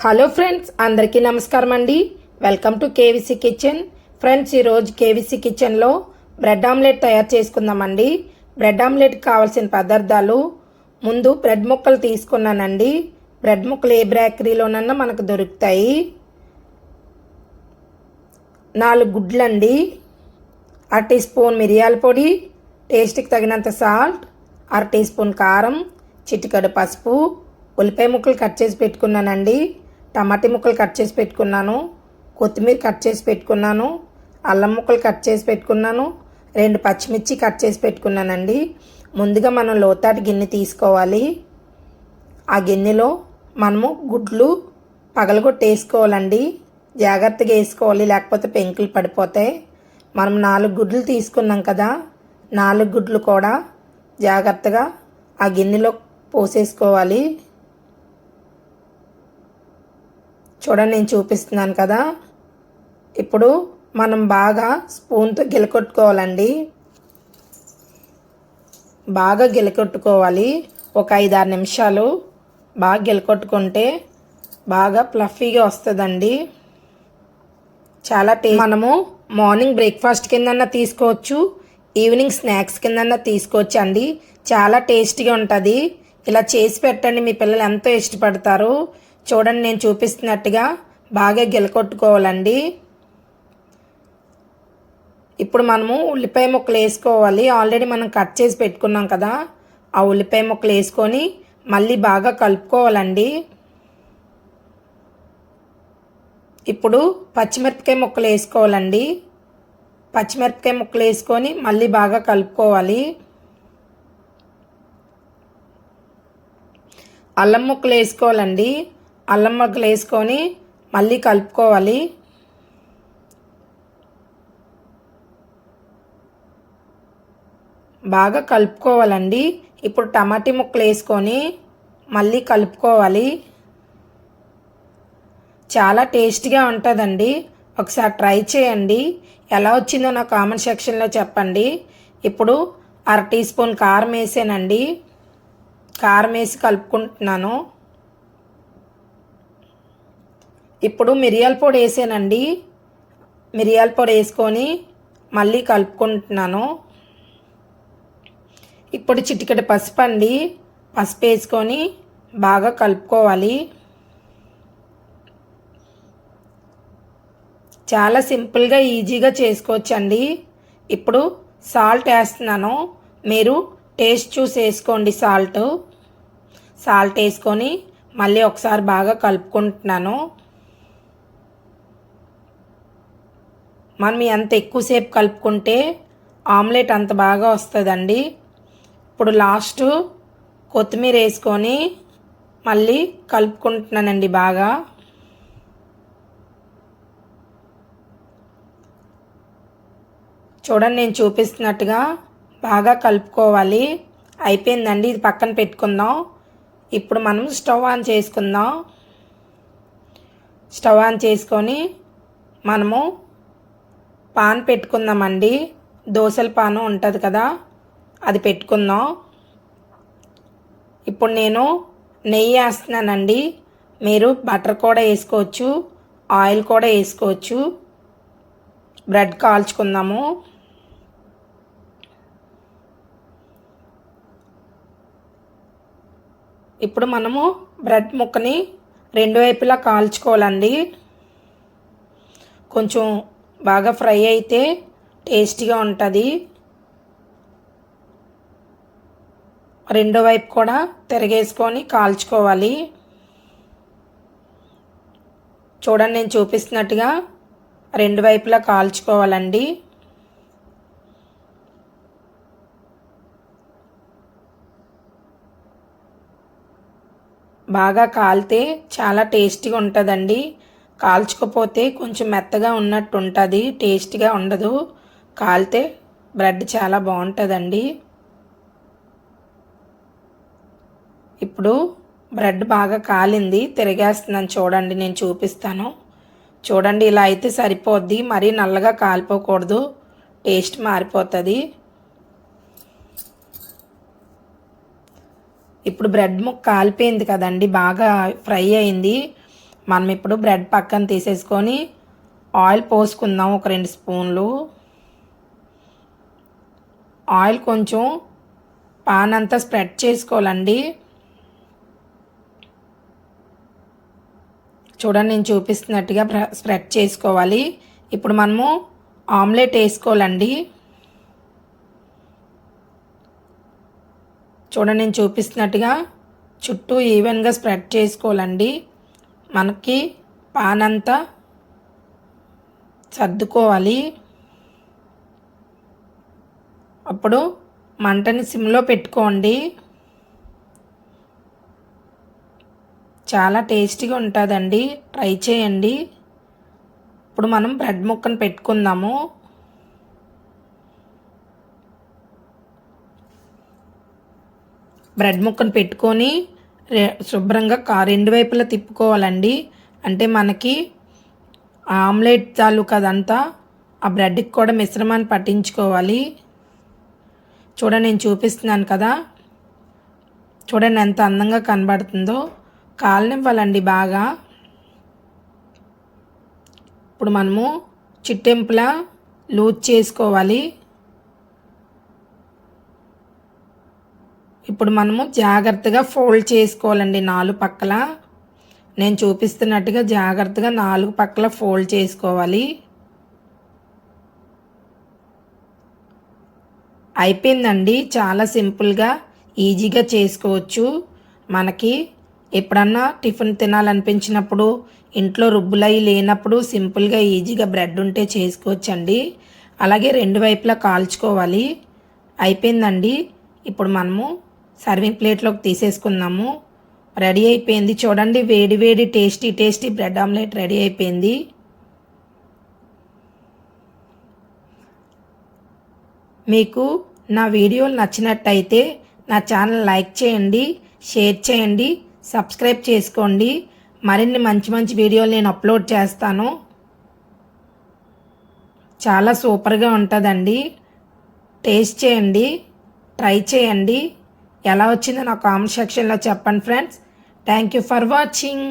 Hello friends అందరికీ నమస్కారం అండి. Welcome to KVC kitchen friends ఈరోజు కేవీసీ కిచెన్లో బ్రెడ్ ఆమ్లెట్ తయారు చేసుకుందామండి. బ్రెడ్ ఆమ్లెట్కి కావాల్సిన పదార్థాలు ముందు బ్రెడ్ ముక్కలు తీసుకున్నానండి. బ్రెడ్ ముక్కలు ఏ బేకరీలోనన్నా మనకు దొరుకుతాయి. నాలుగు గుడ్లండి. అర టీ స్పూన్ మిరియాల పొడి టేస్ట్కి తగినంత సాల్ట్ అర టీ స్పూన్ కారం చిటికడు పసుపు ఉల్లిపాయ ముక్కలు కట్ చేసి పెట్టుకున్నానండి. టమాటీ ముక్కలు కట్ చేసి పెట్టుకున్నాను కొత్తిమీర కట్ చేసి పెట్టుకున్నాను అల్లం ముక్కలు కట్ చేసి పెట్టుకున్నాను రెండు పచ్చిమిర్చి కట్ చేసి పెట్టుకున్నానండి. ముందుగా మనం లోతాటి గిన్నె తీసుకోవాలి. ఆ గిన్నెలో మనము గుడ్లు పగలగొట్టేసుకోవాలండి. జాగ్రత్తగా వేసుకోవాలి లేకపోతే పెంకులు పడిపోతాయి. మనం నాలుగు గుడ్లు తీసుకున్నాం కదా నాలుగు గుడ్లు కూడా జాగ్రత్తగా ఆ గిన్నెలో పోసేసుకోవాలి. చూడండి నేను చూపిస్తున్నాను కదా. ఇప్పుడు మనం బాగా స్పూన్తో గిలకొట్టుకోవాలండి బాగా గిలకొట్టుకోవాలి ఒక ఐదు ఆరు నిమిషాలు బాగా గిలకొట్టుకుంటే బాగా ఫ్లఫీగా వస్తుందండి. చాలా టే మనము మార్నింగ్ బ్రేక్ఫాస్ట్ కిందన్నా తీసుకోవచ్చు ఈవినింగ్ స్నాక్స్ కిందన్నా తీసుకోవచ్చు అండి. చాలా టేస్టీగా ఉంటుంది. ఇలా చేసి పెట్టండి మీ పిల్లలు ఎంతో ఇష్టపడతారు. చూడండి నేను చూపిస్తున్నట్టుగా బాగా గిలకొట్టుకోవాలండి. ఇప్పుడు మనము ఉల్లిపాయ ముక్కలు వేసుకోవాలి. ఆల్రెడీ మనం కట్ చేసి పెట్టుకున్నాం కదా. ఆ ఉల్లిపాయ ముక్కలు వేసుకొని మళ్ళీ బాగా కలుపుకోవాలండి. ఇప్పుడు పచ్చిమిరపకాయ ముక్కలు వేసుకోవాలండి. పచ్చిమిరపకాయ ముక్కలు వేసుకొని మళ్ళీ బాగా కలుపుకోవాలి. అల్లం ముక్కలు వేసుకోవాలండి. అల్లం ముక్కలు వేసుకొని మళ్ళీ కలుపుకోవాలి. బాగా కలుపుకోవాలండి. ఇప్పుడు టమాటీ ముక్కలు వేసుకొని మళ్ళీ కలుపుకోవాలి. చాలా టేస్టీగా ఉంటుందండి. ఒకసారి ట్రై చేయండి. ఎలా వచ్చిందో నా కామెంట్ సెక్షన్లో చెప్పండి. ఇప్పుడు అర టీ స్పూన్ కారం వేసానండి. కారం వేసి కలుపుకుంటున్నాను. ఇప్పుడు మిరియాల పొడి వేసానండి. మిరియాల పొడి వేసుకొని మళ్ళీ కలుపుకుంటున్నాను. ఇప్పుడు చిటికెడు పసుపు అండి. పసుపు వేసుకొని బాగా కలుపుకోవాలి. చాలా సింపుల్గా ఈజీగా చేసుకోవచ్చండి. ఇప్పుడు సాల్ట్ వేస్తున్నాను. మీరు టేస్ట్ చూసి వేసుకోండి సాల్ట్. సాల్ట్ వేసుకొని మళ్ళీ ఒకసారి బాగా కలుపుకుంటున్నాను. మనం ఎంత ఎక్కువసేపు కలుపుకుంటే ఆమ్లెట్ అంత బాగా వస్తుందండి. ఇప్పుడు లాస్ట్ కొత్తిమీర వేసుకొని మళ్ళీ కలుపుకుంటున్నానండి బాగా. చూడండి నేను చూపిస్తున్నట్టుగా బాగా కలుపుకోవాలి. అయిపోయిందండి ఇది పక్కన పెట్టుకుందాం. ఇప్పుడు మనం స్టవ్ ఆన్ చేసుకుందాం. స్టవ్ ఆన్ చేసుకొని మనము పాన్ పెట్టుకుందామండి. దోశల పాను ఉంటుంది కదా అది పెట్టుకుందాం. ఇప్పుడు నేను నెయ్యి వేస్తున్నానండి. మీరు బటర్ కూడా వేసుకోవచ్చు ఆయిల్ కూడా వేసుకోవచ్చు. బ్రెడ్ కాల్చుకుందాము. ఇప్పుడు మనము బ్రెడ్ ముక్కని రెండు వైపులా కాల్చుకోవాలండి. కొంచెం బాగా ఫ్రై అయితే టేస్టీగా ఉంటుంది. రెండో వైపు కూడా తిరగేసుకొని కాల్చుకోవాలి. చూడండి నేను చూపిస్తున్నట్టుగా రెండు వైపులా కాల్చుకోవాలండి. బాగా కాలితే చాలా టేస్టీగా ఉంటుందండి. కాల్చుకపోతే కొంచెం మెత్తగా ఉన్నట్టు ఉంటుంది టేస్ట్గా ఉండదు. కాలితే బ్రెడ్ చాలా బాగుంటుందండి. ఇప్పుడు బ్రెడ్ బాగా కాలింది తిరిగేస్తున్నాను చూడండి నేను చూపిస్తాను. చూడండి ఇలా అయితే సరిపోద్ది మరీ నల్లగా కాలిపోకూడదు టేస్ట్ మారిపోతుంది. ఇప్పుడు బ్రెడ్ ముక్క కాలిపోయింది కదండి బాగా ఫ్రై అయింది. మనం ఇప్పుడు బ్రెడ్ పక్కన తీసేసుకొని ఆయిల్ పోసుకుందాం ఒక రెండు స్పూన్లు. ఆయిల్ కొంచెం పాన్ అంతా స్ప్రెడ్ చేసుకోవాలండి. చూడండి నేను చూపిస్తున్నట్టుగా స్ప్రెడ్ చేసుకోవాలి. ఇప్పుడు మనము ఆమ్లెట్ వేసుకోవాలండి. చూడండి నేను చూపిస్తున్నట్టుగా చుట్టూ ఈవెన్గా స్ప్రెడ్ చేసుకోవాలండి. మనకి పాన్ అంతా సర్దుకోవాలి. అప్పుడు మంటని సిమ్లో పెట్టుకోండి. చాలా టేస్టీగా ఉంటుందండి. ట్రై చేయండి. ఇప్పుడు మనం బ్రెడ్ ముక్కను పెట్టుకుందాము. బ్రెడ్ ముక్కను పెట్టుకొని శుభ్రంగా కా రెండు వైపులా తిప్పుకోవాలండి. అంటే మనకి ఆమ్లెట్ తాలూకా అదంతా ఆ బ్రెడ్కి కూడా మిశ్రమాన్ని పట్టించుకోవాలి. చూడండి నేను చూపిస్తున్నాను కదా. చూడండి ఎంత అందంగా కనబడుతుందో. కాలనివ్వాలండి బాగా. ఇప్పుడు మనము చిట్టెంపులా లూజ్ చేసుకోవాలి. ఇప్పుడు మనము జాగ్రత్తగా ఫోల్డ్ చేసుకోవాలండి నాలుగు పక్కల. నేను చూపిస్తున్నట్టుగా జాగ్రత్తగా నాలుగు పక్కల ఫోల్డ్ చేసుకోవాలి. అయిపోయిందండి. చాలా సింపుల్గా ఈజీగా చేసుకోవచ్చు. మనకి ఎప్పుడన్నా టిఫిన్ తినాలనిపించినప్పుడు ఇంట్లో రుబ్బులయ్యి లేనప్పుడు సింపుల్గా ఈజీగా బ్రెడ్ ఉంటే చేసుకోవచ్చండి. అలాగే రెండు వైపులా కాల్చుకోవాలి. అయిపోయిందండి. ఇప్పుడు మనము సర్వింగ్ ప్లేట్లోకి తీసేసుకుందాము రెడీ అయిపోయింది. చూడండి వేడి వేడి tasty tasty bread omelette ready అయిపోయింది. మీకు నా వీడియోలు నచ్చినట్టయితే నా ఛానల్ లైక్ చేయండి షేర్ చేయండి సబ్స్క్రైబ్ చేసుకోండి. మరిన్ని మంచి మంచి వీడియోలు నేను అప్లోడ్ చేస్తాను. చాలా సూపర్గా ఉంటుందండి. టేస్ట్ చేయండి ట్రై చేయండి. ఎలా వచ్చిందో నా కామెంట్ సెక్షన్లో చెప్పండి friends. Thank you for watching